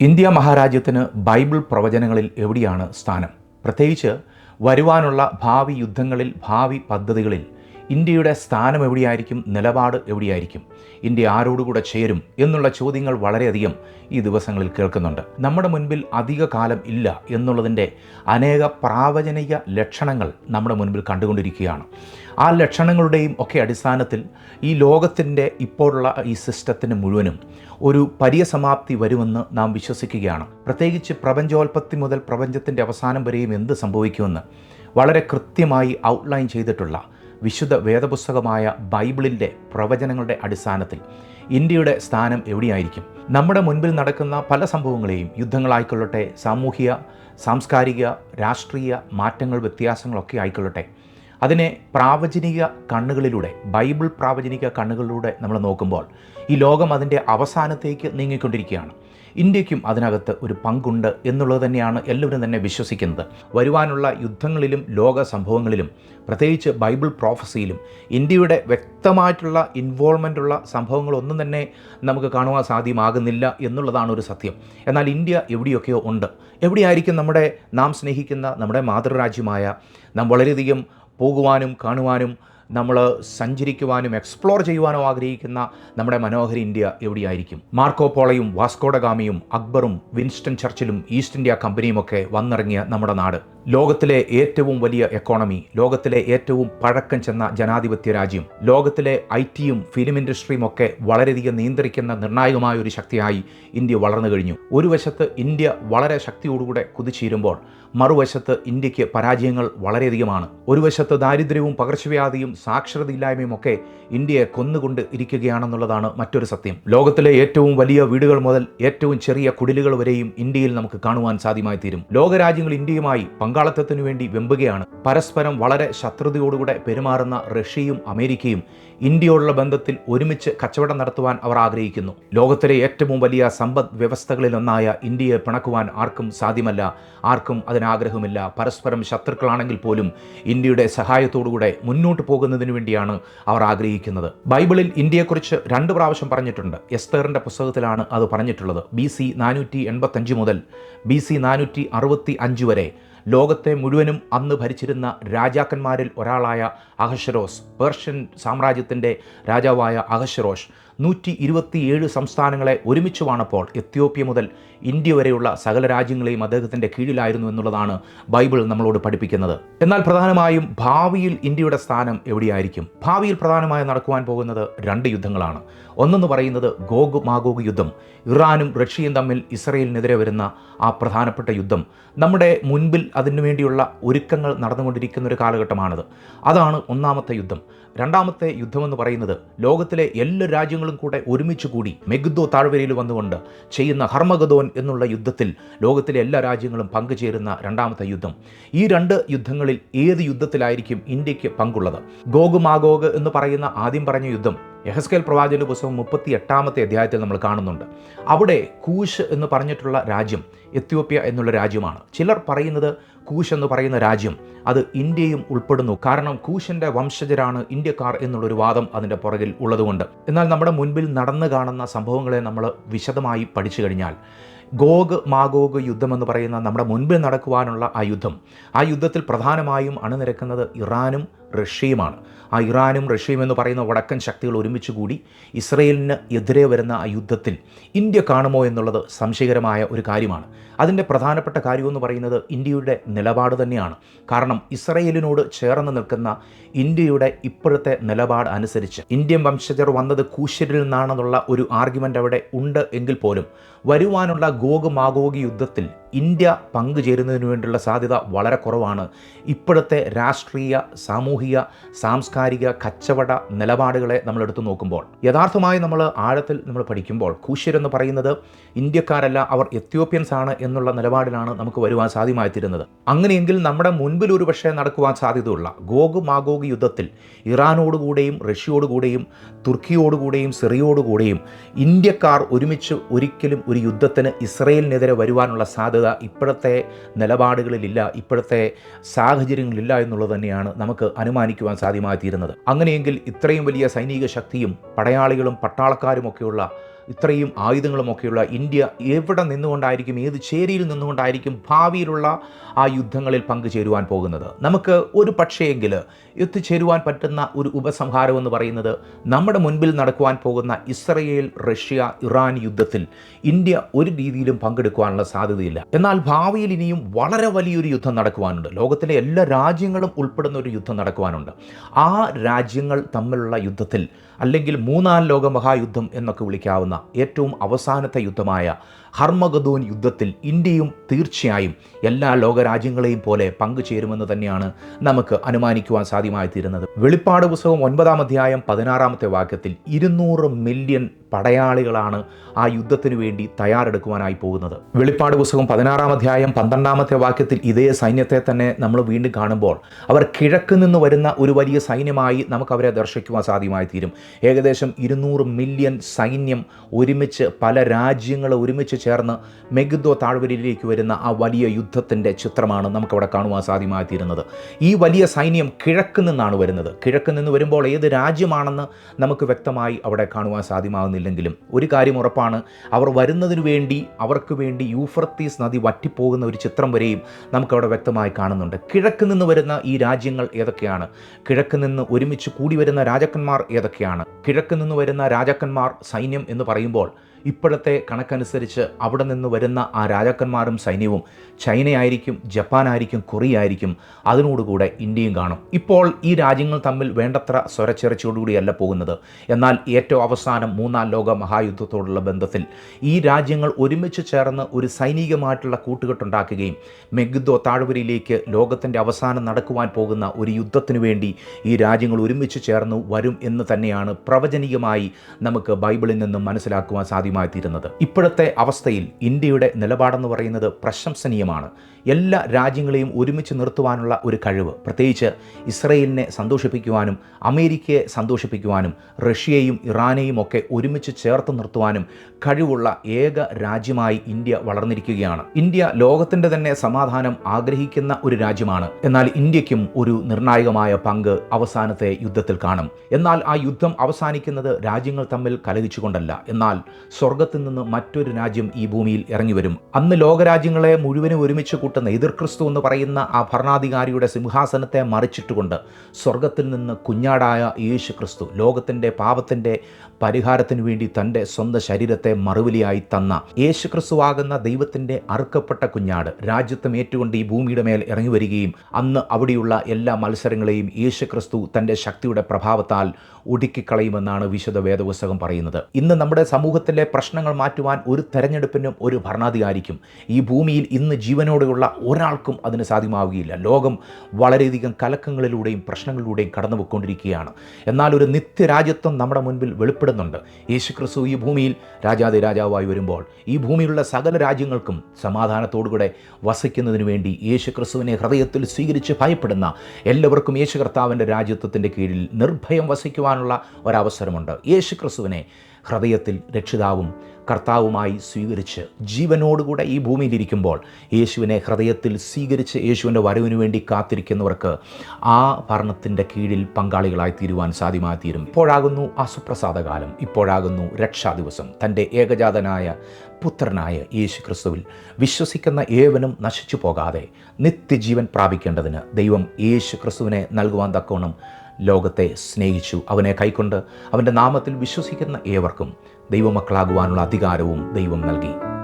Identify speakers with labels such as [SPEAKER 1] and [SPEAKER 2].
[SPEAKER 1] India മഹാരാജ്യത്തിന് Bible പ്രവചനങ്ങളിൽ എവിടെയാണ് സ്ഥാനം? പ്രത്യേകിച്ച് വരുവാനുള്ള ഭാവി യുദ്ധങ്ങളിൽ ഭാവി പദ്ധതികളിൽ ഇന്ത്യയുടെ സ്ഥാനം എവിടെയായിരിക്കും നിലപാട് എവിടെയായിരിക്കും ഇന്ത്യ ആരോടുകൂടെ ചേരും എന്നുള്ള ചോദ്യങ്ങൾ വളരെയധികം ഈ ദിവസങ്ങളിൽ കേൾക്കുന്നുണ്ട്. നമ്മുടെ മുൻപിൽ അധിക കാലം ഇല്ല എന്നുള്ളതിന്റെ അനേക പ്രാവചനിക ലക്ഷണങ്ങൾ നമ്മുടെ മുൻപിൽ കണ്ടുകൊണ്ടിരിക്കുകയാണ്. ആ ലക്ഷണങ്ങളുടെയും ഒക്കെ അടിസ്ഥാനത്തിൽ ഈ ലോകത്തിന്റെ ഇപ്പോഴുള്ള ഈ സിസ്റ്റത്തിന് മുഴുവനും ഒരു പര്യസമാപ്തി വരുമെന്ന് നാം വിശ്വസിക്കുകയാണ്. പ്രത്യേകിച്ച് പ്രപഞ്ചോൽപത്തി മുതൽ പ്രപഞ്ചത്തിന്റെ അവസാനം വരെയും എന്ത് സംഭവിക്കുമെന്ന് വളരെ കൃത്യമായി ഔട്ട്ലൈൻ ചെയ്തിട്ടുള്ള വിശുദ്ധ വേദപുസ്തകമായ ബൈബിളിന്റെ പ്രവചനങ്ങളുടെ അടിസ്ഥാനത്തിൽ ഇന്ത്യയുടെ സ്ഥാനം എവിടെയായിരിക്കും? നമ്മുടെ മുൻപിൽ നടക്കുന്ന പല സംഭവങ്ങളെയും യുദ്ധങ്ങളായിക്കൊള്ളട്ടെ സാമൂഹിക സാംസ്കാരിക രാഷ്ട്രീയ മാറ്റങ്ങൾ വ്യത്യാസങ്ങളൊക്കെ ആയിക്കൊള്ളട്ടെ. അതിനെ പ്രാവചനിക കണ്ണുകളിലൂടെ ബൈബിൾ പ്രാവചനിക കണ്ണുകളിലൂടെ നമ്മൾ നോക്കുമ്പോൾ ഈ ലോകം അതിന്റെ അവസാനത്തേക്ക് നീങ്ങിക്കൊണ്ടിരിക്കുകയാണ്. ഇന്ത്യക്കും അതിനകത്ത് ഒരു പങ്കുണ്ട് എന്നുള്ളത് തന്നെയാണ് എല്ലാവരും തന്നെ വിശ്വസിക്കുന്നത്. വരുവാനുള്ള യുദ്ധങ്ങളിലും ലോക സംഭവങ്ങളിലും പ്രത്യേകിച്ച് ബൈബിൾ പ്രോഫസിയിലും ഇന്ത്യയുടെ വ്യക്തമായിട്ടുള്ള ഇൻവോൾവ്മെന്റ് ഉള്ള സംഭവങ്ങളൊന്നും തന്നെ നമുക്ക് കാണുവാൻ സാധ്യമാകുന്നില്ല എന്നുള്ളതാണ് ഒരു സത്യം. എന്നാൽ ഇന്ത്യ എവിടെയൊക്കെയോ ഉണ്ട്. എവിടെയായിരിക്കും നമ്മുടെ നാം സ്നേഹിക്കുന്ന നമ്മുടെ മാതൃരാജ്യമായ നാം വളരെയധികം പോകുവാനും കാണുവാനും നമ്മൾ സഞ്ചരിക്കുവാനും എക്സ്പ്ലോർ ചെയ്യുവാനും ആഗ്രഹിക്കുന്ന നമ്മുടെ മനോഹര ഇന്ത്യ എവിടെയായിരിക്കും? മാർക്കോ പോളയും വാസ്കോഡഗാമിയും അക്ബറും വിൻസ്റ്റൺ ചർച്ചിലും ഈസ്റ്റ് ഇന്ത്യ കമ്പനിയുമൊക്കെ വന്നിറങ്ങിയ നമ്മുടെ നാട്. ലോകത്തിലെ ഏറ്റവും വലിയ എക്കോണമി ലോകത്തിലെ ഏറ്റവും പഴക്കം ചെന്ന ജനാധിപത്യ രാജ്യം ലോകത്തിലെ ഐ ടിയും ഫിലിം ഇൻഡസ്ട്രിയും ഒക്കെ വളരെയധികം നിയന്ത്രിക്കുന്ന നിർണായകമായ ഒരു ശക്തിയായി ഇന്ത്യ വളർന്നു കഴിഞ്ഞു. ഒരു വശത്ത് ഇന്ത്യ വളരെ ശക്തിയോടുകൂടെ കുതിച്ചീരുമ്പോൾ മറുവശത്ത് ഇന്ത്യയ്ക്ക് പരാജയങ്ങൾ വളരെയധികമാണ്. ഒരു വശത്ത് ദാരിദ്ര്യവും പകർച്ചവ്യാധിയും സാക്ഷരതയില്ലായ്മയും ഒക്കെ ഇന്ത്യയെ കൊന്നുകൊണ്ട് ഇരിക്കുകയാണെന്നുള്ളതാണ് മറ്റൊരു സത്യം. ലോകത്തിലെ ഏറ്റവും വലിയ വീടുകൾ മുതൽ ഏറ്റവും ചെറിയ കുടിലുകൾ വരെയും ഇന്ത്യയിൽ നമുക്ക് കാണുവാൻ സാധ്യമായി തീരും ലോകരാജ്യങ്ങൾ ഇന്ത്യയുമായി പങ്കാളിത്തത്തിനു വേണ്ടി വെമ്പുകയാണ്. പരസ്പരം വളരെ ശത്രുതയോടുകൂടെ പെരുമാറുന്ന റഷ്യയും അമേരിക്കയും ഇന്ത്യയോടുള്ള ബന്ധത്തിൽ ഒരുമിച്ച് കച്ചവടം നടത്തുവാൻ അവർ ആഗ്രഹിക്കുന്നു. ലോകത്തിലെ ഏറ്റവും വലിയ സമ്പദ് വ്യവസ്ഥകളിലൊന്നായ ഇന്ത്യയെ പിണക്കുവാൻ ആർക്കും സാധ്യമല്ല. ആർക്കും അതിനാഗ്രഹമില്ല പരസ്പരം ശത്രുക്കളാണെങ്കിൽ പോലും ഇന്ത്യയുടെ സഹായത്തോടുകൂടെ മുന്നോട്ട് പോകുന്നതിന് വേണ്ടിയാണ് അവർ ആഗ്രഹിക്കുന്നത്. ബൈബിളിൽ ഇന്ത്യയെക്കുറിച്ച് രണ്ട് പ്രാവശ്യം പറഞ്ഞിട്ടുണ്ട്. എസ്തേറിന്റെ പുസ്തകത്തിലാണ് അത് പറഞ്ഞിട്ടുള്ളത്. ബി സി നാനൂറ്റി എൺപത്തഞ്ച് മുതൽ ബി സി നാനൂറ്റി അറുപത്തി അഞ്ച് വരെ ലോകത്തെ മുഴുവനും അന്ന് ഭരിച്ചിരുന്ന രാജാക്കന്മാരിൽ ഒരാളായ അഹശ്വരോസ് പേർഷ്യൻ സാമ്രാജ്യത്തിന്റെ രാജാവായ അഹശ്വരോഷ് നൂറ്റി ഇരുപത്തിയേഴ് സംസ്ഥാനങ്ങളെ ഒരുമിച്ച് വാണപ്പോൾ എത്യോപ്യ മുതൽ ഇന്ത്യ വരെയുള്ള സകല രാജ്യങ്ങളെയും അദ്ദേഹത്തിന്റെ കീഴിലായിരുന്നു എന്നുള്ളതാണ് ബൈബിൾ നമ്മളോട് പഠിപ്പിക്കുന്നത്. എന്നാൽ പ്രധാനമായും ഭാവിയിൽ ഇന്ത്യയുടെ സ്ഥാനം എവിടെയായിരിക്കും? ഭാവിയിൽ പ്രധാനമായും നടക്കുവാൻ പോകുന്നത് രണ്ട് യുദ്ധങ്ങളാണ്. ഒന്നെന്ന് പറയുന്നത് ഗോഗ് മാഗോഗ് യുദ്ധം. ഇറാനും റഷ്യയും തമ്മിൽ ഇസ്രയേലിനെതിരെ വരുന്ന ആ പ്രധാനപ്പെട്ട യുദ്ധം. നമ്മുടെ മുൻപിൽ അതിനു വേണ്ടിയുള്ള ഒരുക്കങ്ങൾ നടന്നുകൊണ്ടിരിക്കുന്ന ഒരു കാലഘട്ടമാണിത്. അതാണ് ഒന്നാമത്തെ യുദ്ധം. രണ്ടാമത്തെ യുദ്ധമെന്ന് പറയുന്നത് ലോകത്തിലെ എല്ലാ രാജ്യങ്ങളും കൂടെ ഒരുമിച്ച് കൂടി മെഗ്ദോ താഴ്വരയിൽ വന്നുകൊണ്ട് ചെയ്യുന്ന ഹർമഗദോൻ എന്നുള്ള യുദ്ധത്തിൽ ലോകത്തിലെ എല്ലാ രാജ്യങ്ങളും പങ്കുചേരുന്ന രണ്ടാമത്തെ യുദ്ധം. ഈ രണ്ട് യുദ്ധങ്ങളിൽ ഏത് യുദ്ധത്തിലായിരിക്കും ഇന്ത്യയ്ക്ക് പങ്കുള്ളത്? ഗോഗ് മാഗോഗ് എന്ന് പറയുന്ന ആദ്യം പറഞ്ഞ യുദ്ധം യഹസ്കേൽ പ്രവാചകന്റെ പുസ്തകം മുപ്പത്തി എട്ടാമത്തെ അധ്യായത്തിൽ നമ്മൾ കാണുന്നുണ്ട്. അവിടെ കൂശ് എന്ന് പറഞ്ഞിട്ടുള്ള രാജ്യം എത്യോപ്യ എന്നുള്ള രാജ്യമാണ്. ചിലർ പറയുന്നത് കൂശ് എന്ന് പറയുന്ന രാജ്യം അത് ഇന്ത്യയും ഉൾപ്പെടുന്നു. കാരണം കൂശന്റെ വംശജരാണ് ഇന്ത്യക്കാർ എന്നുള്ളൊരു വാദം അതിന്റെ പുറകിൽ ഉള്ളതുകൊണ്ട്. എന്നാൽ നമ്മുടെ മുൻപിൽ നടന്നു കാണുന്ന സംഭവങ്ങളെ നമ്മൾ വിശദമായി പഠിച്ചു കഴിഞ്ഞാൽ ഗോഗ് മാഗോഗ് യുദ്ധം എന്ന് പറയുന്ന നമ്മുടെ മുൻപിൽ നടക്കുവാനുള്ള ആ യുദ്ധം. ആ യുദ്ധത്തിൽ പ്രധാനമായും അണിനിരക്കുന്നത് ഇറാനും റഷ്യയുമാണ് ആ ഇറാനും റഷ്യയും എന്ന് പറയുന്ന വടക്കൻ ശക്തികൾ ഒരുമിച്ച് കൂടി ഇസ്രയേലിന് എതിരെ വരുന്ന ആ യുദ്ധത്തിൽ ഇന്ത്യ കാണുമോ എന്നുള്ളത് സംശയകരമായ ഒരു കാര്യമാണ്. അതിന്റെ പ്രധാനപ്പെട്ട കാര്യമെന്ന് പറയുന്നത് ഇന്ത്യയുടെ നിലപാട് തന്നെയാണ്. കാരണം ഇസ്രയേലിനോട് ചേർന്ന് നിൽക്കുന്ന ഇന്ത്യയുടെ ഇപ്പോഴത്തെ നിലപാട് അനുസരിച്ച് ഇന്ത്യൻ വംശജർ വന്നത് കൂശ്യരിൽ നിന്നാണെന്നുള്ള ഒരു ആർഗ്യുമെന്റ് അവിടെ ഉണ്ട് എങ്കിൽ പോലും വരുവാനുള്ള ഗോഗ് മാഗോഗ് യുദ്ധത്തിൽ ഇന്ത്യ പങ്കുചേരുന്നതിന് വേണ്ടിയുള്ള സാധ്യത വളരെ കുറവാണ്. ഇപ്പോഴത്തെ രാഷ്ട്രീയ സാമൂഹിക സാംസ്കാരിക കച്ചവട നിലപാടുകളെ നമ്മൾ എടുത്തു നോക്കുമ്പോൾ യഥാർത്ഥമായി നമ്മൾ ആഴത്തിൽ നമ്മൾ പഠിക്കുമ്പോൾ കൂശ്യരെന്ന് പറയുന്നത് ഇന്ത്യക്കാരല്ല അവർ എത്യോപ്യൻസ് ആണ് എന്നുള്ള നിലപാടിലാണ് നമുക്ക് വരുവാൻ സാധ്യമായിത്തീരുന്നത്. അങ്ങനെയെങ്കിൽ നമ്മുടെ മുൻപിൽ ഒരു പക്ഷേ നടക്കുവാൻ സാധ്യതയുള്ള ഗോഗ് മാഗോഗ് യുദ്ധത്തിൽ ഇറാനോടുകൂടെയും റഷ്യയോടുകൂടെയും തുർക്കിയോടുകൂടെയും സിറിയോടുകൂടെയും ഇന്ത്യക്കാർ ഒരുമിച്ച് ഒരിക്കലും ഒരു യുദ്ധത്തിന് ഇസ്രയേലിനെതിരെ വരുവാനുള്ള സാധ്യത ഇപ്പോഴത്തെ നിലപാടുകളിലില്ല ഇപ്പോഴത്തെ സാഹചര്യങ്ങളില്ല എന്നുള്ളത് തന്നെയാണ് നമുക്ക് അനുമാനിക്കുവാൻ സാധ്യമായി തീരുന്നത് അങ്ങനെയെങ്കിൽ ഇത്രയും വലിയ സൈനിക ശക്തിയും പടയാളികളും പട്ടാളക്കാരും ഒക്കെയുള്ള ഇത്രയും ആയുധങ്ങളുമൊക്കെയുള്ള ഇന്ത്യ എവിടെ നിന്നുകൊണ്ടായിരിക്കും ഏത് ചേരിയിൽ നിന്നുകൊണ്ടായിരിക്കും ഭാവിയിലുള്ള ആ യുദ്ധങ്ങളിൽ പങ്കുചേരുവാൻ പോകുന്നത്? നമുക്ക് ഒരു പക്ഷേയെങ്കിൽ എത്തിച്ചേരുവാൻ പറ്റുന്ന ഒരു ഉപസംഹാരം എന്ന് പറയുന്നത് നമ്മുടെ മുൻപിൽ നടക്കുവാൻ പോകുന്ന ഇസ്രയേൽ റഷ്യ ഇറാൻ യുദ്ധത്തിൽ ഇന്ത്യ ഒരു രീതിയിലും പങ്കെടുക്കുവാനുള്ള സാധ്യതയില്ല. എന്നാൽ ഭാവിയിൽ ഇനിയും വളരെ വലിയൊരു യുദ്ധം നടക്കുവാനുണ്ട്. ലോകത്തിലെ എല്ലാ രാജ്യങ്ങളും ഉൾപ്പെടുന്ന ഒരു യുദ്ധം നടക്കുവാനുണ്ട്. ആ രാജ്യങ്ങൾ തമ്മിലുള്ള യുദ്ധത്തിൽ അല്ലെങ്കിൽ മൂന്നാം ലോക മഹായുദ്ധം എന്നൊക്കെ വിളിക്കാവുന്ന ഏറ്റവും അവസാനത്തെ യുദ്ധമായ ഹർമഗദൂൻ യുദ്ധത്തിൽ ഇന്ത്യയും തീർച്ചയായും എല്ലാ ലോകരാജ്യങ്ങളെയും പോലെ പങ്കുചേരുമെന്ന് തന്നെയാണ് നമുക്ക് അനുമാനിക്കുവാൻ സാധ്യമായി തീരുന്നത് വെളിപ്പാട് പുസ്തകം ഒൻപതാം അധ്യായം പതിനാറാമത്തെ വാക്യത്തിൽ ഇരുന്നൂറ് മില്യൺ പടയാളികളാണ് ആ യുദ്ധത്തിന് വേണ്ടി തയ്യാറെടുക്കുവാനായി പോകുന്നത്. വെളിപ്പാട് പുസ്തകം പതിനാറാം അധ്യായം പന്ത്രണ്ടാമത്തെ വാക്യത്തിൽ ഇതേ സൈന്യത്തെ തന്നെ നമ്മൾ വീണ്ടും കാണുമ്പോൾ അവർ കിഴക്ക് നിന്ന് വരുന്ന ഒരു വലിയ സൈന്യമായി നമുക്ക് അവരെ ദർശിക്കുവാൻ സാധ്യമായി തീരും ഏകദേശം ഇരുന്നൂറ് മില്യൺ സൈന്യം ഒരുമിച്ച് പല രാജ്യങ്ങൾ ഒരുമിച്ച് ചേർന്ന് മെഗുദോ താഴ്വരയിലേക്ക് വരുന്ന ആ വലിയ യുദ്ധത്തിന്റെ ചിത്രമാണ് നമുക്കവിടെ കാണുവാൻ സാധ്യമായി തീരുന്നത് ഈ വലിയ സൈന്യം കിഴക്ക് നിന്നാണ് വരുന്നത്. കിഴക്ക് നിന്ന് വരുമ്പോൾ ഏത് രാജ്യമാണെന്ന് നമുക്ക് വ്യക്തമായി അവിടെ കാണുവാൻ സാധ്യമാകുന്നില്ലെങ്കിലും ഒരു കാര്യം ഉറപ്പാണ്. അവർ വരുന്നതിനു വേണ്ടി അവർക്ക് വേണ്ടി യൂഫർത്തീസ് നദി വറ്റിപ്പോകുന്ന ഒരു ചിത്രം വരെയും നമുക്കവിടെ വ്യക്തമായി കാണുന്നുണ്ട്. കിഴക്ക് നിന്ന് വരുന്ന ഈ രാജ്യങ്ങൾ ഏതൊക്കെയാണ്? കിഴക്ക് നിന്ന് ഒരുമിച്ച് കൂടി വരുന്ന രാജാക്കന്മാർ ഏതൊക്കെയാണ്? കിഴക്ക് നിന്ന് വരുന്ന രാജാക്കന്മാർ സൈന്യം എന്ന് പറയുമ്പോൾ ഇപ്പോഴത്തെ കണക്കനുസരിച്ച് അവിടെ നിന്ന് വരുന്ന ആ രാജാക്കന്മാരും സൈന്യവും ചൈനയായിരിക്കും ജപ്പാനായിരിക്കും കൊറിയ ആയിരിക്കും അതിനോടുകൂടെ ഇന്ത്യയും കാണും. ഇപ്പോൾ ഈ രാജ്യങ്ങൾ തമ്മിൽ വേണ്ടത്ര സ്വരച്ചിറച്ചോടുകൂടിയല്ല പോകുന്നത്. എന്നാൽ ഏറ്റവും അവസാനം മൂന്നാം ലോക മഹായുദ്ധത്തോടുള്ള ബന്ധത്തിൽ ഈ രാജ്യങ്ങൾ ഒരുമിച്ച് ചേർന്ന് ഒരു സൈനികമായിട്ടുള്ള കൂട്ടുകെട്ടുണ്ടാക്കുകയും മെഗ്ദോ താഴ്വരയിലേക്ക് ലോകത്തിന്റെ അവസാനം നടക്കുവാൻ പോകുന്ന ഒരു യുദ്ധത്തിനു വേണ്ടി ഈ രാജ്യങ്ങൾ ഒരുമിച്ച് ചേർന്ന് വരും എന്ന് തന്നെയാണ് പ്രവചനികമായി നമുക്ക് ബൈബിളിൽ നിന്നും മനസ്സിലാക്കുവാൻ സാധ്യമായി തീരുന്നത് ഇപ്പോഴത്തെ അവസ്ഥയിൽ ഇന്ത്യയുടെ നിലപാടെന്ന് പറയുന്നത് പ്രശംസനീയമാണ്. എല്ലാ രാജ്യങ്ങളെയും ഒരുമിച്ച് നിർത്തുവാനുള്ള ഒരു കഴിവ് പ്രത്യേകിച്ച് ഇസ്രയേലിനെ സന്തോഷിപ്പിക്കുവാനും അമേരിക്കയെ സന്തോഷിപ്പിക്കുവാനും റഷ്യയെയും ഇറാനെയും ഒക്കെ ഒരുമിച്ച് ചേർത്ത് നിർത്തുവാനും കഴിവുള്ള ഏക രാജ്യമായി ഇന്ത്യ വളർന്നിരിക്കുകയാണ്. ഇന്ത്യ ലോകത്തിന്റെ തന്നെ സമാധാനം ആഗ്രഹിക്കുന്ന ഒരു രാജ്യമാണ്. എന്നാൽ ഇന്ത്യക്കും ഒരു നിർണായകമായ പങ്ക് അവസാനത്തെ യുദ്ധത്തിൽ കാണും. എന്നാൽ ആ യുദ്ധം അവസാനിക്കുന്നത് രാജ്യങ്ങൾ തമ്മിൽ കലഹിച്ചുകൊണ്ടല്ല. എന്നാൽ സ്വർഗത്തിൽ നിന്ന് മറ്റൊരു രാജ്യം ഈ ഭൂമിയിൽ ഇറങ്ങി വരും അന്ന് ലോകരാജ്യങ്ങളെ മുഴുവനും ഒരുമിച്ച് കൂട്ടുന്ന എതിർക്രിസ്തു എന്ന് പറയുന്ന ആ ഭരണാധികാരിയുടെ സിംഹാസനത്തെ മറിച്ചിട്ടുകൊണ്ട് സ്വർഗത്തിൽ നിന്ന് കുഞ്ഞാടായ യേശു ക്രിസ്തു ലോകത്തിന്റെ പാപത്തിന്റെ പരിഹാരത്തിന് വേണ്ടി തന്റെ സ്വന്തം ശരീരത്തെ മറുവിലിയായി തന്ന യേശു ക്രിസ്തുവാകുന്ന ദൈവത്തിന്റെ അറുക്കപ്പെട്ട കുഞ്ഞാട് രാജ്യത്വം ഏറ്റുകൊണ്ട് ഈ ഭൂമിയുടെ മേൽ ഇറങ്ങി വരികയും അന്ന് അവിടെയുള്ള എല്ലാ മത്സരങ്ങളെയും യേശു ക്രിസ്തു തന്റെ ശക്തിയുടെ പ്രഭാവത്താൽ ഒടുക്കിക്കളയുമെന്നാണ് വിശുദ്ധ വേദപുസ്തകം പറയുന്നത്. ഇന്ന് നമ്മുടെ സമൂഹത്തിലെ പ്രശ്നങ്ങൾ മാറ്റുവാൻ ഒരു തെരഞ്ഞെടുപ്പിനും ഒരു ഭരണാധികാരിക്കും ഈ ഭൂമിയിൽ ഇന്ന് ജീവനോടെയുള്ള ഒരാൾക്കും അതിന് സാധ്യമാവുകയില്ല. ലോകം വളരെയധികം കലക്കങ്ങളിലൂടെയും പ്രശ്നങ്ങളിലൂടെയും കടന്നു പോയിക്കൊണ്ടിരിക്കുകയാണ് എന്നാൽ ഒരു നിത്യരാജ്യത്വം നമ്മുടെ മുൻപിൽ വെളിപ്പെടുന്നുണ്ട്. യേശുക്രിസ്തു ഈ ഭൂമിയിൽ രാജാതി രാജാവായി വരുമ്പോൾ ഈ ഭൂമിയിലുള്ള സകല രാജ്യങ്ങൾക്കും സമാധാനത്തോടുകൂടെ വസിക്കുന്നതിന് വേണ്ടി യേശുക്രിസ്തുവിനെ ഹൃദയത്തിൽ സ്വീകരിച്ച് ഭയപ്പെടുന്ന എല്ലാവർക്കും യേശു കർത്താവിന്റെ രാജ്യത്വത്തിന്റെ കീഴിൽ നിർഭയം വസിക്കുവാനുള്ള ഒരവസരമുണ്ട്. യേശുക്രിസ്തുവിനെ ഹൃദയത്തിൽ രക്ഷിതാവും കർത്താവുമായി സ്വീകരിച്ച് ജീവനോടുകൂടെ ഈ ഭൂമിയിലിരിക്കുമ്പോൾ യേശുവിനെ ഹൃദയത്തിൽ സ്വീകരിച്ച് യേശുവിന്റെ വരവിന് വേണ്ടി കാത്തിരിക്കുന്നവർക്ക് ആ ഭരണത്തിന്റെ കീഴിൽ പങ്കാളികളായി തീരുവാൻ സാധ്യമായി തീരും. ഇപ്പോഴാകുന്നു ആ സുപ്രസാദകാലം ഇപ്പോഴാകുന്നു രക്ഷാദിവസം തന്റെ ഏകജാതനായ പുത്രനായ യേശു ക്രിസ്തുവിൽ വിശ്വസിക്കുന്ന ഏവനും നശിച്ചു പോകാതെ നിത്യജീവൻ പ്രാപിക്കേണ്ടതിന് ദൈവം യേശു ക്രിസ്തുവിനെ നൽകുവാൻ തക്കോണം ലോകത്തെ സ്നേഹിച്ചു. അവനെ കൈക്കൊണ്ട് അവന്റെ നാമത്തിൽ വിശ്വസിക്കുന്ന ഏവർക്കും ദൈവമക്കളാകുവാനുള്ള അധികാരവും ദൈവം നൽകി.